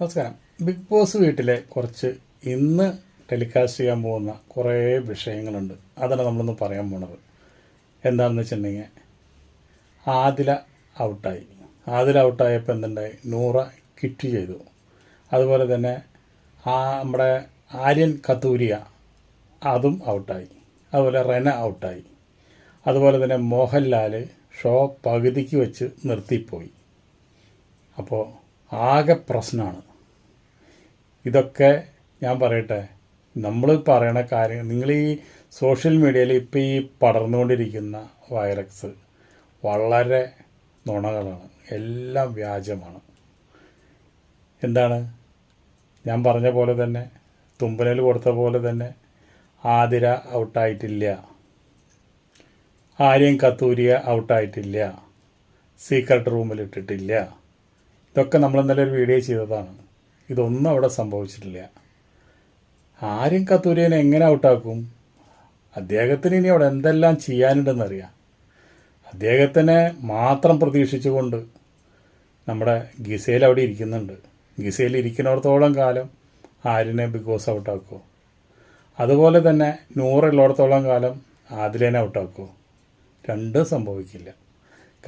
നമസ്കാരം. Big boss വീട്ടിലെ കുറച്ച് ഇന്ന് ടെലികാസ്റ്റ് ചെയ്യാൻ പോകുന്ന കുറേ വിഷയങ്ങളുണ്ട്. അതാണ് നമ്മളൊന്ന് പറയാൻ പോണത്. എന്താണെന്ന് വെച്ചിട്ടുണ്ടെങ്കിൽ ആദില ഔട്ടായി. ആദില ഔട്ടായപ്പോൾ എന്തുണ്ടായി? നൂറ കിറ്റ് ചെയ്തു. അതുപോലെ തന്നെ ആ നമ്മുടെ ആര്യൻ കത്തൂരിയ അതും ഔട്ടായി. അതുപോലെ റെന ഔട്ടായി. അതുപോലെ തന്നെ മോഹൻലാൽ ഷോ പകുതിക്ക് വെച്ച് നിർത്തിപ്പോയി. അപ്പോൾ ആകെ പ്രശ്നമാണ് ഇതൊക്കെ ഞാൻ പറയട്ടെ നമ്മൾ പറയണ കാര്യം നിങ്ങൾ ഈ സോഷ്യൽ മീഡിയയിൽ ഇപ്പോൾ ഈ പടർന്നുകൊണ്ടിരിക്കുന്ന വൈറസ് വളരെ നുണകളാണ് എല്ലാം വ്യാജമാണ്. എന്താണ്? ഞാൻ പറഞ്ഞ പോലെ തന്നെ തുമ്പനൽ കൊടുത്ത പോലെ തന്നെ ആതിര ഔട്ടായിട്ടില്ല. ആര്യൻ കത്തൂരിയ ഔട്ടായിട്ടില്ല. സീക്രട്ട് റൂമിൽ ഇട്ടിട്ടില്ല ഇതൊക്കെ നമ്മൾ ഇന്നലെ ഒരു വീഡിയോ ചെയ്തതാണ്. ഇതൊന്നും അവിടെ സംഭവിച്ചിട്ടില്ല. ആരും കത്തൂരിയനെ എങ്ങനെ ഔട്ടാക്കും അദ്ദേഹത്തിന് ഇനി അവിടെ എന്തെല്ലാം ചെയ്യാനുണ്ടെന്നറിയാം അദ്ദേഹത്തിനെ മാത്രം പ്രതീക്ഷിച്ചുകൊണ്ട് നമ്മുടെ ഗിസയിൽ അവിടെ ഇരിക്കുന്നുണ്ട്. ഗിസയിൽ ഇരിക്കുന്നിടത്തോളം കാലം ആരിനെ ബിഗ് ബോസ് ഔട്ടാക്കുമോ അതുപോലെ തന്നെ നൂറുള്ളിടത്തോളം കാലം ആദിലേനെ ഔട്ടാക്കുമോ രണ്ടും സംഭവിക്കില്ല.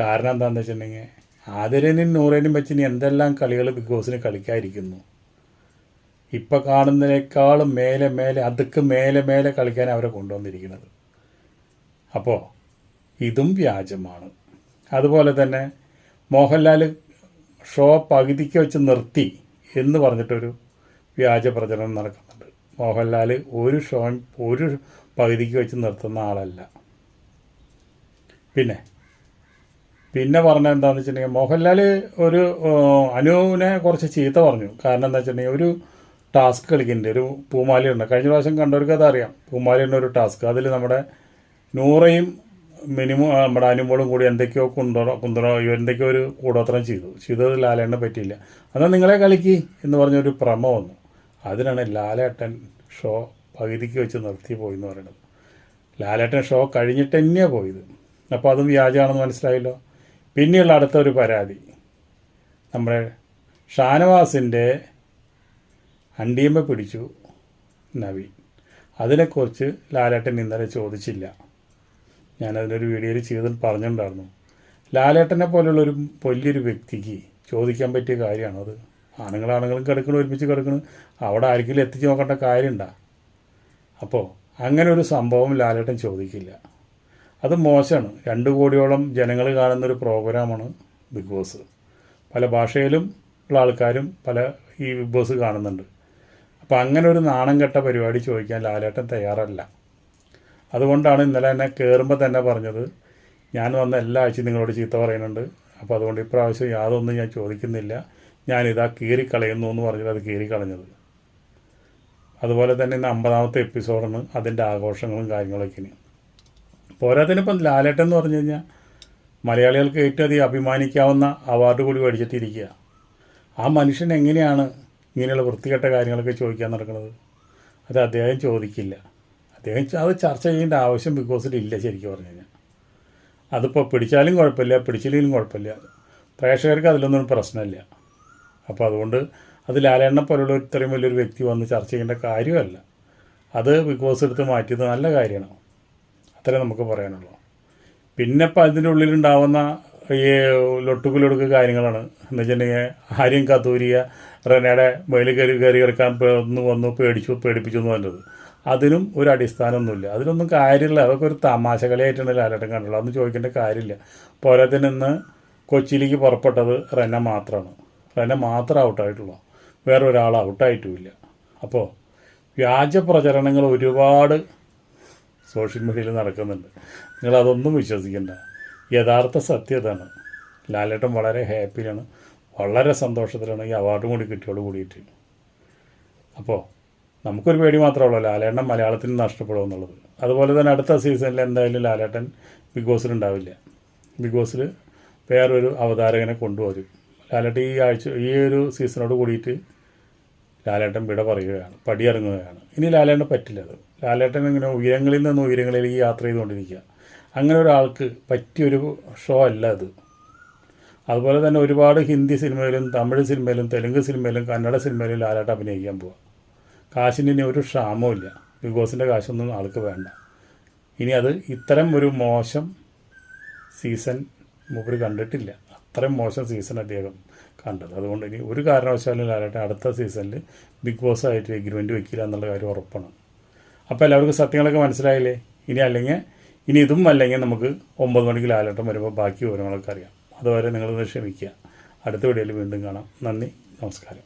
കാരണം എന്താണെന്ന് വെച്ചിട്ടുണ്ടെങ്കിൽ ആതിരനും നൂറേനും വെച്ച് ഇനി എന്തെല്ലാം കളികൾ ബിഗ് ബോസിന് കളിക്കാതിരിക്കുന്നു? ഇപ്പം കാണുന്നതിനേക്കാളും മേലെ മേലെ അതുക്ക് മേലെ മേലെ കളിക്കാൻ അവരെ കൊണ്ടുവന്നിരിക്കുന്നത്. അപ്പോൾ ഇതും വ്യാജമാണ്. അതുപോലെ തന്നെ മോഹൻലാൽ ഷോ പകുതിക്ക് വെച്ച് നിർത്തി എന്ന് പറഞ്ഞിട്ടൊരു വ്യാജ പ്രചരണം നടക്കുന്നുണ്ട്. മോഹൻലാൽ ഒരു ഷോ ഒരു പകുതിക്ക് വെച്ച് നിർത്തുന്ന ആളല്ല. പിന്നെ പിന്നെ പറഞ്ഞ എന്താണെന്ന് വെച്ചിട്ടുണ്ടെങ്കിൽ മോഹൻലാൽ ഒരു അനുവിനെ കുറച്ച് ചീത്ത പറഞ്ഞു. കാരണം എന്താ വെച്ചിട്ടുണ്ടെങ്കിൽ ഒരു ടാസ്ക് കളിക്കുന്നുണ്ട്. ഒരു പൂമാലയുണ്ട്. കഴിഞ്ഞ പ്രാവശ്യം കണ്ടവർക്ക് അതറിയാം പൂമാലയുടെ ഒരു ടാസ്ക്. അതിൽ നമ്മുടെ നൂറയും മിനിമം നമ്മുടെ അനുമോളും കൂടി എന്തൊക്കെയോ കുണ്ടറോ കുന്തറോ എന്തൊക്കെയോ ഒരു കൂടോത്രം ചെയ്തു. ചെയ്തത് ലാലേട്ടനെ പറ്റിയില്ല. എന്നാൽ നിങ്ങളെ കളിക്ക് എന്ന് പറഞ്ഞൊരു പ്രമ വന്നു. അതിനാണ് ലാലേട്ടൻ ഷോ പകുതിക്ക് വെച്ച് നിർത്തി പോയി എന്ന് പറയുന്നത്. ലാലേട്ടൻ ഷോ കഴിഞ്ഞിട്ട് തന്നെയാണ് പോയത്. അപ്പോൾ അതും വ്യാജമാണെന്ന് മനസ്സിലായല്ലോ? പിന്നെയുള്ള അടുത്തൊരു പരാതി. നമ്മുടെ ഷാനവാസിന്റെ അണ്ടിയമ്മ പിടിച്ചു നവീൻ അതിനെക്കുറിച്ച് ലാലേട്ടൻ ഇന്നലെ ചോദിച്ചില്ല. ഞാനതിനൊരു വീഡിയോയിൽ ചെയ്തു പറഞ്ഞിട്ടുണ്ടായിരുന്നു. ലാലേട്ടനെ പോലുള്ളൊരു വലിയൊരു വ്യക്തിക്ക് ചോദിക്കാൻ പറ്റിയ കാര്യമാണ് അത്? ആണുങ്ങളാണുങ്ങളും കിടക്കണം ഒരുമിച്ച് കിടക്കണം അവിടെ ആർക്കെങ്കിലും എത്തിച്ച് നോക്കേണ്ട കാര്യമുണ്ടോ? അപ്പോൾ അങ്ങനെ ഒരു സംഭവം ലാലേട്ടൻ ചോദിക്കില്ല. അത് മോശമാണ്. രണ്ട് കോടിയോളം ജനങ്ങൾ കാണുന്നൊരു പ്രോഗ്രാമാണ് ബിഗ് ബോസ്. പല ഭാഷയിലും ഉള്ള ആൾക്കാരും പല ഈ ബിഗ് ബോസ് കാണുന്നുണ്ട്. അപ്പോൾ അങ്ങനെ ഒരു നാണം കെട്ട പരിപാടി ചോദിക്കാൻ ലാലേട്ടൻ തയ്യാറല്ല. അതുകൊണ്ടാണ് ഇന്നലെ എന്നെ കയറുമ്പോൾ തന്നെ പറഞ്ഞത് ഞാൻ വന്ന എല്ലാ ആഴ്ചയും നിങ്ങളോട് ചീത്ത പറയുന്നുണ്ട്. അപ്പോൾ അതുകൊണ്ട് ഇപ്രാവശ്യം യാതൊന്നും ഞാൻ ചോദിക്കുന്നില്ല. ഞാനിതാ കീറിക്കളയുന്നു എന്ന് പറഞ്ഞത് അത് കീറിക്കളഞ്ഞത്. അതുപോലെ തന്നെ ഇന്ന് അമ്പതാമത്തെ എപ്പിസോഡാണ് അതിന്റെ ആഘോഷങ്ങളും കാര്യങ്ങളൊക്കെ ഇനി. പോരാത്തതിനിപ്പം ലാലേട്ടൻ എന്ന് പറഞ്ഞു കഴിഞ്ഞാൽ മലയാളികൾക്ക് ഏറ്റവും അധികം അഭിമാനിക്കാവുന്ന അവാർഡ് കൂടി മേടിച്ചിട്ടിരിക്കുക. ആ മനുഷ്യൻ എങ്ങനെയാണ് ഇങ്ങനെയുള്ള വൃത്തികെട്ട കാര്യങ്ങളൊക്കെ ചോദിക്കാൻ നടക്കുന്നത്? അത് അദ്ദേഹം ചോദിക്കില്ല. അദ്ദേഹം അത് ചർച്ച ചെയ്യേണ്ട ആവശ്യം ബിഗ് ഇല്ല ശരിക്കും പറഞ്ഞു കഴിഞ്ഞാൽ അതിപ്പോൾ പിടിച്ചാലും കുഴപ്പമില്ല പിടിച്ചില്ലെങ്കിലും കുഴപ്പമില്ല. പ്രേക്ഷകർക്ക് അതിലൊന്നും പ്രശ്നമില്ല. അപ്പോൾ അതുകൊണ്ട് അത് ലാലേണ്ണ പോലുള്ള ഇത്രയും വലിയൊരു വ്യക്തി വന്ന് ചർച്ച ചെയ്യേണ്ട കാര്യമല്ല. അത് ബിഗ് ബോസ് എടുത്ത് മാറ്റിയത് നല്ല കാര്യമാണ്. അത്രേ നമുക്ക് പറയാനുള്ളൂ. പിന്നെ ഇപ്പം അതിന്റെ ഉള്ളിലുണ്ടാവുന്ന ഈ ലൊട്ടുകുലൊടുക്ക് കാര്യങ്ങളാണ്. എന്ന് വെച്ചിട്ടുണ്ടെങ്കിൽ ആര്യം കത്തൂരിയ റെനയുടെ മേലിൽ കയറി കയറി കിടക്കാൻ ഒന്ന് വന്നു പേടിച്ചു പേടിപ്പിച്ചു എന്ന് പറഞ്ഞത്. അതിനും ഒരു അടിസ്ഥാനമൊന്നുമില്ല. അതിനൊന്നും കാര്യമില്ല. അതൊക്കെ ഒരു തമാശ കളിയായിട്ടാണ് കണ്ടുള്ളത് അതൊന്നും ചോദിക്കേണ്ട കാര്യമില്ല. പോരാത്തിന് ഇന്ന് കൊച്ചിയിലേക്ക് പുറപ്പെട്ടത് റെന മാത്രമാണ് റെന മാത്രം ഔട്ടായിട്ടുള്ളൂ. വേറെ ഒരാൾ ഔട്ടായിട്ടുമില്ല. അപ്പോൾ വ്യാജ പ്രചരണങ്ങൾ ഒരുപാട് സോഷ്യൽ മീഡിയയിൽ നടക്കുന്നുണ്ട്. നിങ്ങൾ അതൊന്നും വിശ്വസിക്കണ്ട. യഥാർത്ഥ സത്യതാണ് ലാലേട്ടൻ വളരെ ഹാപ്പിയിലാണ്. വളരെ സന്തോഷത്തിലാണ് ഈ അവാർഡും കൂടി കിട്ടിയോട് കൂടിയിട്ട്. അപ്പോൾ നമുക്കൊരു പേടി മാത്രമേ ഉള്ളൂ. ലാലേട്ടൻ മലയാളത്തിന് നഷ്ടപ്പെടുമെന്നുള്ളത് അതുപോലെ തന്നെ അടുത്ത സീസണിൽ എന്തായാലും ലാലേട്ടൻ ബിഗ് ബോസിൽ ഉണ്ടാവില്ല. ബിഗ് ബോസിൽ വേറൊരു അവതാരകനെ കൊണ്ടുവരും. ലാലേട്ടൻ ഈ ആഴ്ച ഈ ഒരു സീസണോട് കൂടിയിട്ട് ലാലേട്ടൻ വിട പറയുകയാണ്. പടിയിറങ്ങുകയാണ്. ഇനി ലാലേട്ടൻ പറ്റില്ല അത്. ലാലേട്ടൻ ഇങ്ങനെ ഉയരങ്ങളിൽ നിന്ന് ഉയരങ്ങളിലേക്ക് യാത്ര ചെയ്തുകൊണ്ടിരിക്കുക. അങ്ങനെ ഒരാൾക്ക് പറ്റിയൊരു ഷോ അല്ല അത്. അതുപോലെ തന്നെ ഒരുപാട് ഹിന്ദി സിനിമയിലും തമിഴ് സിനിമയിലും തെലുങ്ക് സിനിമയിലും കന്നഡ സിനിമയിലും ലാലേട്ടൻ അഭിനയിക്കാൻ പോവാം. കാശിന് ഇനി ഒരു ക്ഷാമവും ബിഗ് ബോസിന്റെ കാശൊന്നും ആൾക്ക് വേണ്ട. ഇനി അത് ഇത്തരം ഒരു മോശം സീസൺ മൂപ്പര് കണ്ടിട്ടില്ല. അത്രയും മോശം സീസൺ അദ്ദേഹം കണ്ടത്. അതുകൊണ്ട് ഇനി ഒരു കാരണവശാലും ലാലേട്ടൻ അടുത്ത സീസണിൽ ബിഗ് ബോസ് ആയിട്ട് എഗ്രിമെന്റ് വെക്കില്ല എന്നുള്ള കാര്യം ഉറപ്പാണ്. അപ്പോൾ എല്ലാവർക്കും സത്യങ്ങളൊക്കെ മനസ്സിലായില്ലേ? ഇനി അല്ലെങ്കിൽ ഇനി ഇതും അല്ലെങ്കിൽ നമുക്ക് ഒമ്പത് മണിക്ക് ലാലട്ടം വരുമ്പോൾ ബാക്കി വിവരങ്ങളൊക്കെ അറിയാം. അതുവരെ നിങ്ങളൊന്ന് ക്ഷമിക്കുക. അടുത്ത വീഡിയോയിൽ വീണ്ടും കാണാം. നന്ദി. നമസ്കാരം.